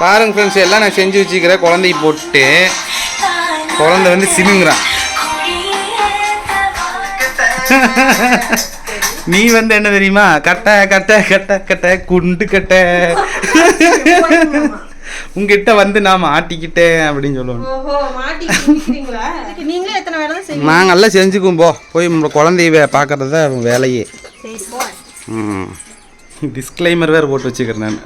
பாருங்க ஃப்ரெண்ட்ஸ் எல்லாம் நான் செஞ்சு வச்சுக்கிறேன். குழந்தைக்கு போட்டு குழந்தை வந்து சினுங்கிறான். நீ வந்து என்ன தெரியுமா? கட்டை கட்டை கட்டை கட்டை குண்டு கட்டை. உங்ககிட்ட வந்து நான் மாட்டிக்கிட்டேன் அப்படின்னு இதுக்கு நீங்களே எல்லாம் செஞ்சுக்குவோம் போ. போய் குழந்தைய பார்க்கறது தான் வேலையே. டிஸ்க்ளைமர் வேறு போட்டு வச்சுக்கிறேன் நான்.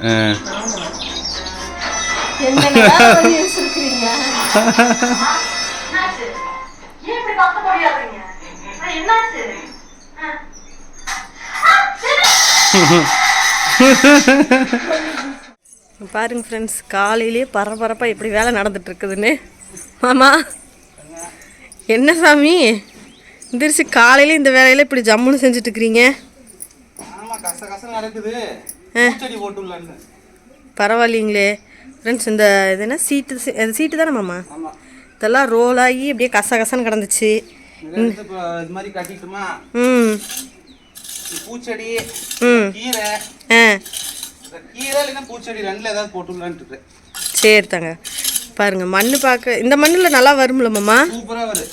பாருங்க ஃப்ரெண்ட்ஸ் காலையிலேயே பரபரப்பாக எப்படி வேலை நடந்துட்டு இருக்குதுன்னு. மாமா என்ன சாமி? எந்திரிச்சு காலையில இந்த வேலையில இப்படி ஜம்முன்னு செஞ்சுட்டு இருக்கிறீங்க? பரவாயில்லைங்களே. ஃப்ரெண்ட்ஸ் இந்த இது என்ன? சீட்டு சீட்டு தானே மாமா? இதெல்லாம் ரோல் ஆகி அப்படியே கச கசன்னு கிடந்துச்சு இது மாதிரி கட்டிட்டுமா? ம். பூச்செடி கீரை. ஆ. இந்த கீரை இல்லைன்னா பூச்செடி ரெண்டுல ஏதாவது போட்டுடலான்ட்டு இருக்கேன் சரி தாங்க. பாருங்க மண் பார்க்க இந்த மண்ணில் நல்லா வரும்ல மாமா? சூப்பராக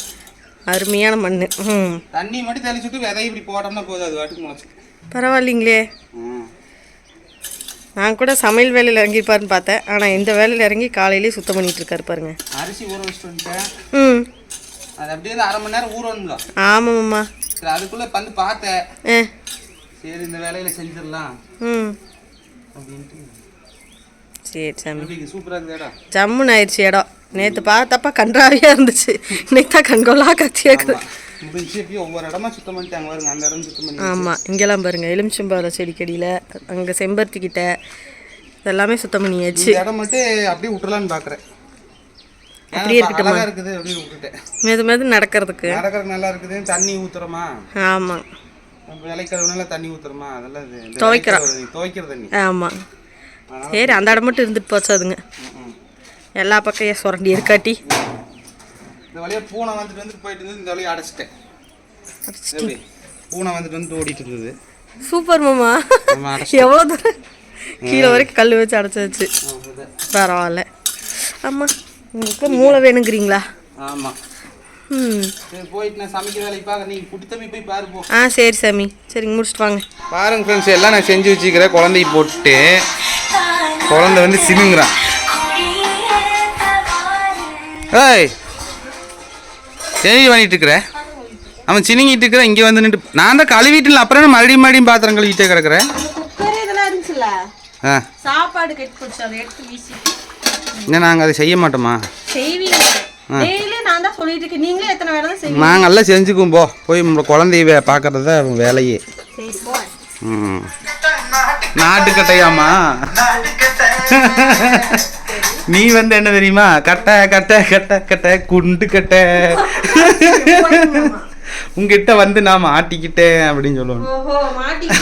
அருமையான மண் ம். தண்ணி மட்டும் தெளிச்சுட்டு விதை இப்படி போட்டோம்னா போதும் அது வாட்டுக்கு முளைச்சு பரவாயில்லைங்களே. நான் கூட சமையல் வேலையில் இறங்கியிருப்பாருன்னு பார்த்தேன். ஆனால் இந்த வேலையில் இறங்கி காலையிலேயே சுத்தம் பண்ணிட்டு இருக்காரு பாருங்க. அரிசி ஊற வச்சுட்டு ம். அது அப்படியே அரை மணி நேரம் ஊறணும்ல ஆமாம் மாமா. சரி அதுக்குள்ளே வந்து பார்த்தேன். ஆ. சரி இந்த வேலையில செஞ்சிடலாம். ம். அப்படின்ட்டு. சரி சாமி. சூப்பராக இடம்? ஜம்முன்னு ஆயிடுச்சு இடம். நேற்று பார்த்தப்ப கன்றாவியாக இருந்துச்சு. இன்னைக்கு தான் கண்கொள்ளா கத்தி இருக்குது முடிஞ்சு எப்படியும் ஒவ்வொரு இடமா சுத்தம் பண்ணிட்டாங்க பாருங்க. அந்த இடம் சுத்தம் பண்ணி ஆமாம் இங்கெல்லாம் பாருங்கள் எலுமிச்சம்பழம் செடிக்கடியில் அங்கே செம்பருத்தி கிட்ட இதெல்லாமே சுத்தம் பண்ணியாச்சு. இடம் மட்டும் அப்படியே விட்டுலான்னு பார்க்குறேன் அப்படியே இருக்கட்டுமா? இருக்குது அப்படியே விட்டுட்டேன். மெது மெது நடக்கிறதுக்கு. நடக்கிறது நல்லா இருக்குது. தண்ணி ஊத்துறோமா? ஆமாம் விளைக்கிறதுனால தண்ணி ஊத்துறோமா? அதெல்லாம் துவைக்கிறோம். துவைக்கிற தண்ணி ஆமாம் சரி அந்த இடம் மட்டும் இருந்துட்டு போச்சு அதுங்க. ம். எல்லா பக்கம் சுரண்டி இருக்காட்டி. இந்த வழியா பூனை வந்துட்டு வந்துட்டு போயிட்டு இருந்தது இந்த வழியை அடைச்சிட்டேன். எப்படி? பூனை வந்துட்டு வந்து ஓடிட்டு இருந்தது. சூப்பர் மாமா. எவ்வளோ தூரம்? கீழே வரைக்கும் கல் வச்சு அடைச்சாச்சு. பரவாயில்ல. ஆமாம் உங்களுக்கு மூளை வேணுங்கிறீங்களா? ஆமாம் ஆ சரி சாமி. சரிங்க முடிச்சிட்டு வாங்க. பாருங்க ஃப்ரெண்ட்ஸ் எல்லாம் நான் செஞ்சு வச்சுக்கிறேன். குழந்தைக்கு போட்டு குழந்தை வந்து சினுங்கிறான். ஏய் என்ன பண்ணிட்டு இருக்கிற? அவன் சினுங்கிட்டு இருக்கிற இங்கே வந்து நின்று நான் தான் கழுவிட்டு அப்புறம் என்ன மறுபடியும் மறுபடியும் பாத்திரம் கழுவிட்டே கிடக்குறேன் ஆ. சாப்பாடு கெட்டு போச்சு அதை எடுத்து வீசி இன்னும் நாங்கள் அதை செய்ய மாட்டோமா? செய்வீங்க. டெய்லி நான் தான் சொல்லிட்டு இருக்கேன். நீங்களே எத்தனை வேலை தான் செய்வீங்க? நாங்கள் எல்லாம் செஞ்சுக்குவோம் போ. போய் உங்களோட குழந்தைய வே- பார்க்கறது தான் வேலையே. சரி போ. ம். நாட்டுக்கட்டையாமா நீ வந்து என்ன தெரியுமா? கட்டை கட்டை கட்டை கட்டை குண்டு கட்டை. உங்ககிட்ட வந்து நான் மாட்டிக்கிட்டேன் அப்படின்னு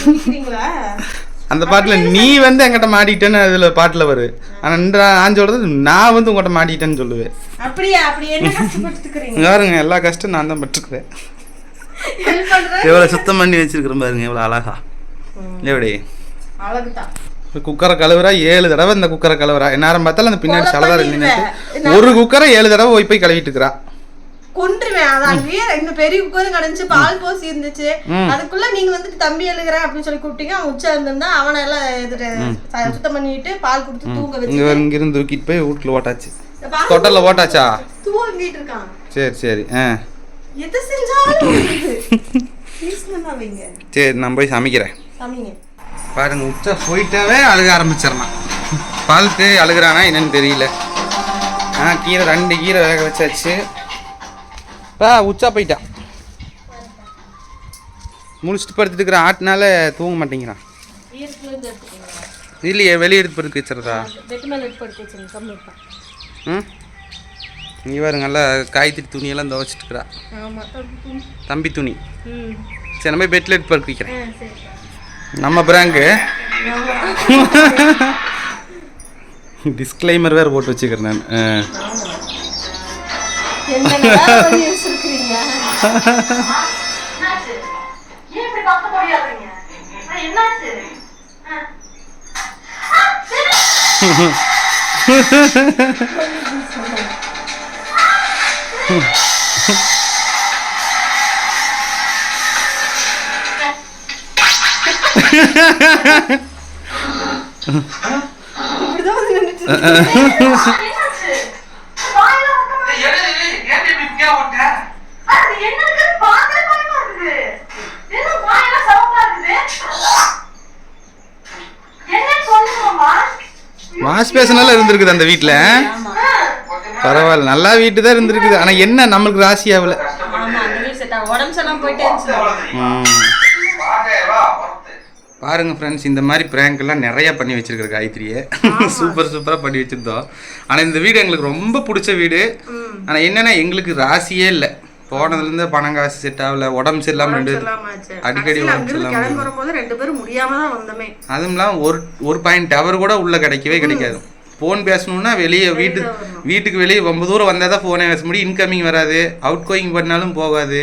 குடிக்கிறீங்களா அந்த பாட்டில் நீ வந்து என்கிட்ட மாட்டிக்கிட்டேன்னு அதில் பாட்டில் வரும் ஆனால் நான் சொல்கிறது நான் வந்து உங்கள்கிட்ட மாட்டிக்கிட்டேன்னு சொல்லுவேன். பாருங்க எல்லா கஷ்டம் நான் தான் பட்டுருக்குறேன். எவ்வளோ சுத்தம் பண்ணி வச்சிருக்கிறேன் பாருங்க எவ்வளோ அழகா. எப்படி? அழகுதான். குக்கரை கழுவுறா ஏழு தடவை இந்த குக்கரை கழுவுறா நேரம் பார்த்தாலும் அந்த பின்னாடி சலதார. நின்னுட்டு ஒரு குக்கரை ஏழு தடவை போய் போய் கழுவிட்டு இருக்கிறா கொன்றுவேன் அதான் வீர இந்த பெரிய குக்கரும் கிடந்துச்சு. பால் போசி இருந்துச்சு. அதுக்குள்ள நீங்க வந்துட்டு தம்பி எழுகிறேன் அப்படின்னு சொல்லி கூப்பிட்டீங்க. அவன் உச்சா இருந்திருந்தா அவனை எல்லாம் எதிர சுத்தம் பண்ணிட்டு பால் கொடுத்து தூங்க வச்சு இங்கே இங்கிருந்து தூக்கிட்டு போய் வீட்டில் ஓட்டாச்சு. தொட்டலில் ஓட்டாச்சா? தூங்கிட்டு இருக்கான். சரி சரி. எது செஞ்சாலும் சரி நான் போய் சமைக்கிறேன். சமைங்க. பாருங்க உச்சா போயிட்டாவே அழுக ஆரம்பிச்சிடலாம் பாலுக்கு அழுகுறானா என்னன்னு தெரியல. ஆ கீரை ரெண்டு கீரை வேக வச்சாச்சு. பா உச்சா போயிட்டான். முடிச்சுட்டு படுத்துட்டு இருக்கிற ஆட்டினால தூங்க மாட்டேங்கிறான். இல்லையே வெளியே எடுத்து படுக்க இருப்பான் ம்? இங்கே பாருங்க நல்லா காய்கறி துணியெல்லாம் துவைச்சிட்டு இருக்கிறா. ஆமா தம்பி துணி. சரி நம்ம பெட்டில் எடுத்து படுக்க வைக்கிறேன். நம்ம பிராங்கு. டிஸ்க்ளைமர் வேறு போட்டு வச்சுக்கிறேன் நான். ஆ. வாஷ் பேஷனெல்லாம் இருந்திருக்குது அந்த வீட்டில் பரவாயில்ல நல்லா வீட்டு தான் இருந்திருக்குது. ஆனால் என்ன நம்மளுக்கு ராசி ஆகல. உடம்பு போயிட்டே இருந்துச்சு பாருங்க ஃப்ரெண்ட்ஸ் இந்த மாதிரி எல்லாம் நிறைய பண்ணி வச்சிருக்கிற காயத்ரியை. சூப்பர் சூப்பராக பண்ணி வச்சிருந்தோம். ஆனால் இந்த வீடு எங்களுக்கு ரொம்ப பிடிச்ச வீடு. ஆனால் என்னன்னா எங்களுக்கு ராசியே இல்லை. போனதுலேருந்து பணம் காசு செட் ஆகல உடம்பு சரியில்லாமல் ரெண்டு. அடிக்கடி உடம்பு அங்கிருந்து சரியில்லாம கிளம்பி வரும்போது ரெண்டு பேரும் முடியாம தான் வந்தோமே. அதுவும் இல்லாமல் ஒரு ஒரு பாயிண்ட் டவர் கூட உள்ள கிடைக்கவே கிடைக்காது. ஃபோன் பேசணும்னா வெளியே வீட்டு வீட்டுக்கு வெளியே ரொம்ப தூரம் வந்தால் தான் ஃபோனே பேச முடியும். இன்கமிங் வராது. அவுட் கோயிங் பண்ணாலும் போகாது.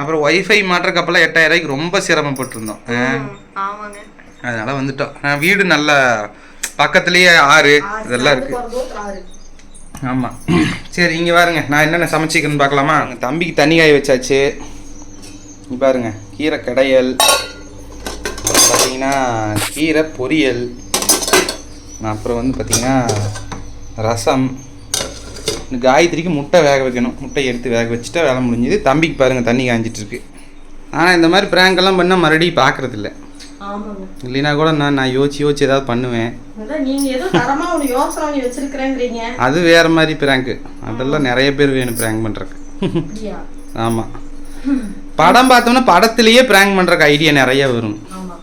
அப்புறம் ஒய்ஃபை மாற்றக்கப்பெல்லாம் எட்டாயிரம் ரூபாய்க்கு ரொம்ப சிரமப்பட்டிருந்தோம். அதனால வந்துட்டோம். வீடு நல்ல பக்கத்துலேயே ஆறு இதெல்லாம் இருக்கு. ஆமாம் சரி இங்கே பாருங்க. நான் என்னென்ன சமைச்சிக்கிறேன்னு பார்க்கலாமா? தம்பிக்கு தண்ணி காய வச்சாச்சு. இங்க பாருங்க. கீரை கடையல். பார்த்தீங்கன்னா கீரை பொரியல். அப்புறம் வந்து பார்த்தீங்கன்னா ரசம். காயத்ரிக்கு முட்டை வேக வைக்கணும். முட்டை எடுத்து வேக வச்சுட்டா வேலை முடிஞ்சுது. தம்பிக்கு பாருங்க தண்ணி காய்ஞ்சிட்டு இருக்கு. ஆனால் இந்த மாதிரி எல்லாம் பண்ணால் மறுபடியும் பார்க்கறது இல்ல ஆமாங்க. இல்லைன்னா கூட நான் நான் யோசிச்சு யோசிச்சு ஏதாவது பண்ணுவேன். அது வேற மாதிரி பிராங்க் அதெல்லாம் நிறைய பேர் வேணும் பிராங்க் பண்றதுக்கு. அப்படியா? ஆமா. படம் பார்த்தோம்னா படத்திலேயே பிராங்க் பண்றதுக்கு ஐடியா நிறைய வரும். ஆமா.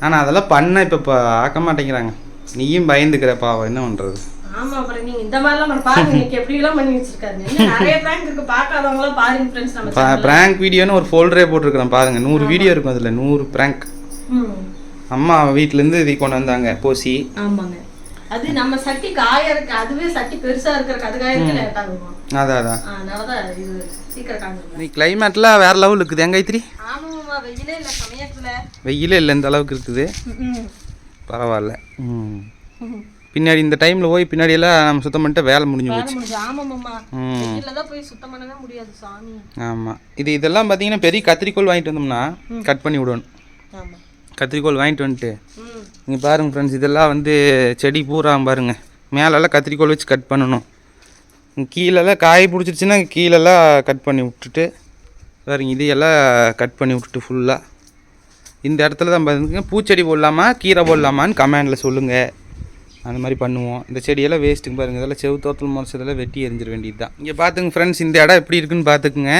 ஆனா அதெல்லாம் பண்ண இப்ப பார்க்க மாட்டேங்கிறாங்க. நீயும் பயந்துக்கிற பாவம் என்ன பண்றது? ஆமா அப்புறம் நீங்க இந்த மாதிரி எல்லாம் பாருங்க. இன்னைக்கு எப்படி எல்லாம் பண்ணி வச்சிருக்காரு. இன்னும் நிறைய பிராங்க் இருக்கு. பார்க்காதவங்க எல்லாம் பாருங்க ஃப்ரெண்ட்ஸ் நம்ம. பிராங்க் வீடியோன்னு ஒரு ஃபோல்டரே போட்டிருக்கிறேன் பாருங்க. நூறு வீடியோ இருக்கும் அதுல நூறு பிராங்க். அம்மா வீட்ல இருந்து இது கொண்டு வந்தாங்க போசி. ஆமாங்க. அது நம்ம சட்டி காய இருக்கு அதுவே சட்டி பெருசா இருக்கிற அது காயறதுக்கு லேட் ஆகும் அதான் அதான். அதனாலதான் இது சீக்கிரம் காஞ்சிடும் இன்னைக்கு கிளைமேட்ல வேற லெவல் இருக்குது. எங்க ஐத்திரி ஆமாம்மா வெயிலே இல்ல சமயத்துல. வெயிலே இல்லை இந்த அளவுக்கு இருக்குது. பரவாயில்ல. ம். பின்னாடி இந்த டைம்ல போய் பின்னாடி எல்லாம் நம்ம சுத்தம் பண்ணிட்டு வேலை முடிஞ்சு போச்சு. ஆமாம் இது இதெல்லாம் பார்த்தீங்கன்னா பெரிய கத்திரிக்கோல் வாங்கிட்டு வந்தோம்னா கட் பண்ணி விடணும். ஆமா. கத்திரிக்கோல் வாங்கிட்டு வந்துட்டு. ம். இங்கே பாருங்க ஃப்ரெண்ட்ஸ் இதெல்லாம் வந்து செடி பூரா பாருங்க. மேலெல்லாம் கத்திரிக்கோல் வச்சு கட் பண்ணணும். கீழெல்லாம் காய் பிடிச்சிருச்சுன்னா கீழெல்லாம் கட் பண்ணி விட்டுட்டு பாருங்க இதையெல்லாம் கட் பண்ணி விட்டுட்டு ஃபுல்லாக இந்த இடத்துல தான் பாருங்க பூச்செடி போடலாமா கீரை போடலாமான்னு கமெண்டில் சொல்லுங்கள் அந்த மாதிரி பண்ணுவோம். இந்த செடியெல்லாம் வேஸ்ட்டுங்க பாருங்க இதெல்லாம் செவுத்தோத்தல் முறைச்சதெல்லாம் வெட்டி எரிஞ்சிட வேண்டியது தான் இங்கே பார்த்துங்க ஃப்ரெண்ட்ஸ் இந்த இடம் எப்படி இருக்குன்னு பார்த்துக்குங்க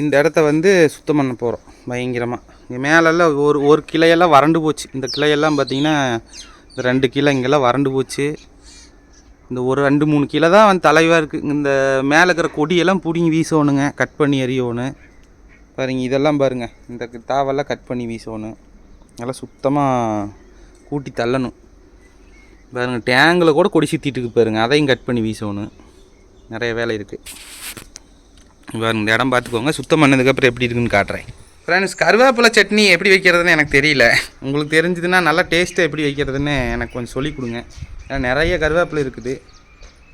இந்த இடத்த வந்து சுத்தம் பண்ண போகிறோம் பயங்கரமாக இங்கே மேலெல்லாம் ஒரு ஒரு கிளையெல்லாம் வறண்டு போச்சு. இந்த கிளையெல்லாம் பார்த்தீங்கன்னா இந்த ரெண்டு கிளை இங்கெல்லாம் வறண்டு போச்சு. இந்த ஒரு ரெண்டு மூணு கிலோ தான் வந்து தலைவாக இருக்குது இந்த மேலே இருக்கிற கொடியெல்லாம் பிடிங்கி வீசணுங்க கட் பண்ணி எறியணும் பாருங்க இதெல்லாம் பாருங்கள் இந்த தாவெல்லாம் கட் பண்ணி வீசணும். நல்லா சுத்தமாக கூட்டி தள்ளணும். பாருங்க டேங்கில் கூட கொடி சுற்றிட்டு இருக்கு பாருங்க. அதையும் கட் பண்ணி வீசணும். நிறைய வேலை இருக்குது பாருங்க இந்த இடம் பார்த்துக்கோங்க. சுத்தம் பண்ணதுக்கப்புறம் எப்படி இருக்குன்னு காட்டுறேன். ஃப்ரெண்ட்ஸ் கருவேப்பிலை சட்னி எப்படி வைக்கிறதுன்னு எனக்கு தெரியல. உங்களுக்கு தெரிஞ்சதுன்னா நல்லா டேஸ்ட்டாக எப்படி வைக்கிறதுன்னு எனக்கு கொஞ்சம் சொல்லிக் கொடுங்க. ஏன்னா நிறைய கருவேப்பிலை இருக்குது.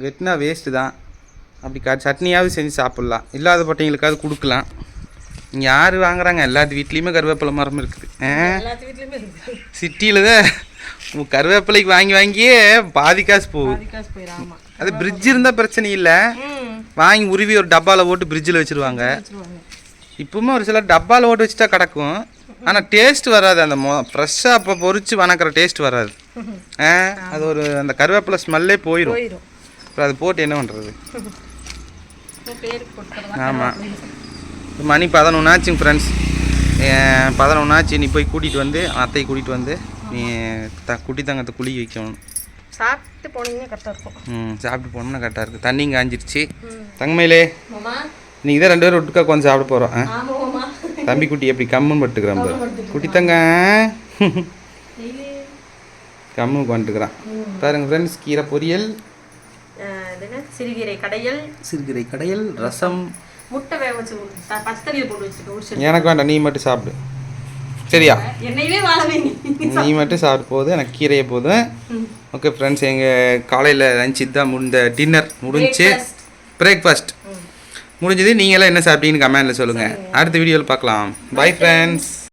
வெட்டினா வேஸ்ட்டு தான். அப்படி க சட்னியாவது செஞ்சு சாப்பிட்லாம். இல்லாத பட்டைங்களுக்காவது கொடுக்கலாம். இங்கே யார் வாங்குறாங்க? எல்லாத்து வீட்லேயுமே கருவேப்பிலை மரம் இருக்குது. சிட்டியில் தான் கருவேப்பிலைக்கு வாங்கி வாங்கியே பாதி காசு போகுது. அது பிரிட்ஜ் இருந்தால் பிரச்சனை இல்லை. வாங்கி உருவி ஒரு டப்பாவில் போட்டு ஃப்ரிட்ஜில் வச்சுருவாங்க. இப்பவுமே ஒரு சிலர் டப்பாவில் போட்டு வச்சுட்டா கிடக்கும். ஆனால் டேஸ்ட் வராது. அந்த மொ ஃப்ரெஷ்ஷாக அப்போ பொரிச்சு வணக்கிற டேஸ்ட் வராது. ஆ அது ஒரு அந்த கருவேப்பிலை ஸ்மெல்லே போயிடும் அப்புறம் அது போட்டு என்ன பண்ணுறது ஆமாம் மணி பதினொன்று ஆச்சுங்க ஃப்ரெண்ட்ஸ் பதினொன்று ஆச்சு நீ போய் கூட்டிகிட்டு வந்து அத்தையை கூட்டிகிட்டு வந்து நீ த குட்டி தங்கத்தை குழி வைக்கணும். சாப்பிட்டு போனீங்கன்னா கரெக்டாக இருக்கும். ம் சாப்பிட்டு போனோம்னா கரெக்டாக இருக்குது தண்ணி காஞ்சிருச்சு. தங்கமையிலே மாமா. நீங்கள் தான் ரெண்டு பேரும் ஒட்டுக்கா கொஞ்சம் சாப்பிட போகிறோம் ஆ? ஆமா மாமா. தம்பி குட்டி எப்படி கம்முன்னு பட்டுக்கிறான். குட்டி தங்க கம்மு பண்ணிட்டுக்கிறான் பாருங்க ஃப்ரெண்ட்ஸ் கீரை பொரியல். சிறுகீரை கடையல். சிறுகீரை கடையல் ரசம். முட்டை வேக வச்சு எனக்கு வேண்டாம் நீ மட்டும் சாப்பிடு. சரியா? நீ மட்டும் சாப்பிட்டு போதும் எனக்கு கீரையை போதும் ஓகே ஃப்ரெண்ட்ஸ் எங்கள் காலையில் லஞ்ச் இதுதான் முடிந்த டின்னர் முடிஞ்சு பிரேக்ஃபாஸ்ட் முடிஞ்சது நீங்களாம் என்ன சாப்பிட்டீங்கன்னு கமெண்டில் சொல்லுங்கள் அடுத்த வீடியோவில் பார்க்கலாம். Bye friends